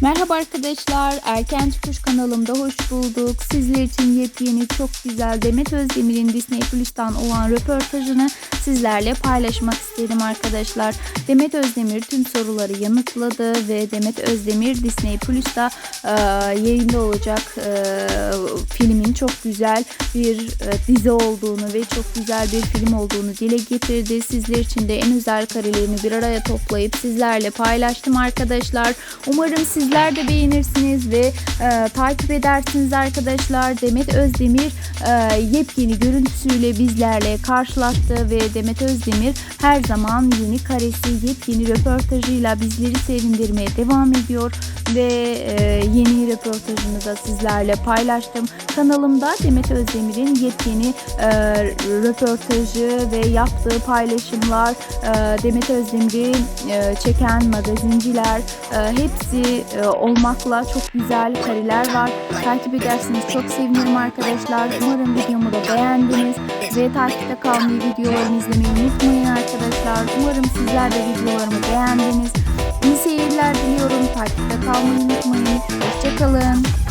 Merhaba arkadaşlar, Erken Çıkış kanalımda hoş bulduk. Sizler için yepyeni çok güzel Demet Özdemir'in Disney Plus'tan olan röportajını sizlerle paylaşmak istedim arkadaşlar. Demet Özdemir tüm soruları yanıtladı ve Demet Özdemir Disney Plus'ta e, yayında olacak e, filmin çok güzel bir e, dizi olduğunu ve çok güzel bir film olduğunu dile getirdi. Sizler için de en özel karelerini bir araya toplayıp sizlerle paylaştım arkadaşlar. Umarım sizler de beğenirsiniz ve e, takip edersiniz arkadaşlar. Demet Özdemir e, yepyeni görüntüsüyle bizlerle karşılaştı ve Demet Özdemir her zaman yeni karesi, yepyeni röportajıyla bizleri sevindirmeye devam ediyor ve e, yeni röportajını da sizlerle paylaştım. Kanalımda Demet Özdemir'in yepyeni e, röportajı ve yaptığı paylaşımlar, e, Demet Özdemir'i çeken magazinciler hepsi olmakla çok güzel kareler var. Takip edersiniz çok sevinirim arkadaşlar. Umarım videomu da beğendiniz ve takipte kalmayı, videolarımı izlemeyi unutmayın arkadaşlar. Umarım sizler de videolarımı beğendiniz. Kalmayı unutmayın. Hoşçakalın.